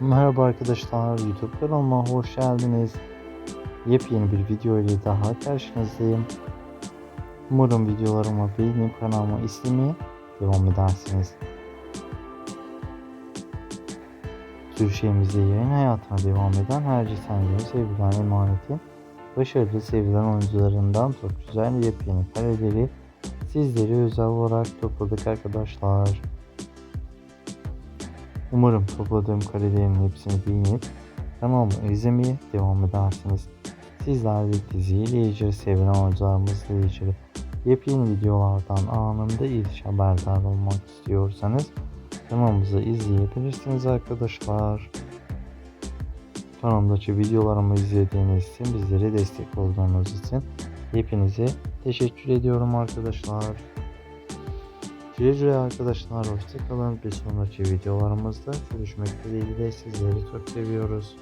Merhaba arkadaşlar, YouTube kanalıma hoş geldiniz. Yepyeni bir video ile daha karşınızdayım. Umarım videolarımı beğenip kanalıma izlemeye devam edersiniz. Türkçemizde yayın hayatına devam eden Herci Sencer'in sevilen emanetin başarılı sevilen oyuncularından çok güzel yepyeni kareleri sizlere özel olarak topladık arkadaşlar. Umarım topladığım karelerin hepsini beğenip kanalımı izlemeye devam edersiniz. Sizler de diziyle ilgili sevilen oyuncularımızla ilgili yepyeni videolardan anında ilk haberdar olmak istiyorsanız kanalımızı izleyebilirsiniz arkadaşlar. Kanalımdaki videolarımı izlediğiniz için bizlere destek olduğunuz için hepinize teşekkür ediyorum arkadaşlar. Güle arkadaşlar hoşçakalın. Bir sonraki videolarımızda görüşmek dileğiyle sizleri çok seviyoruz.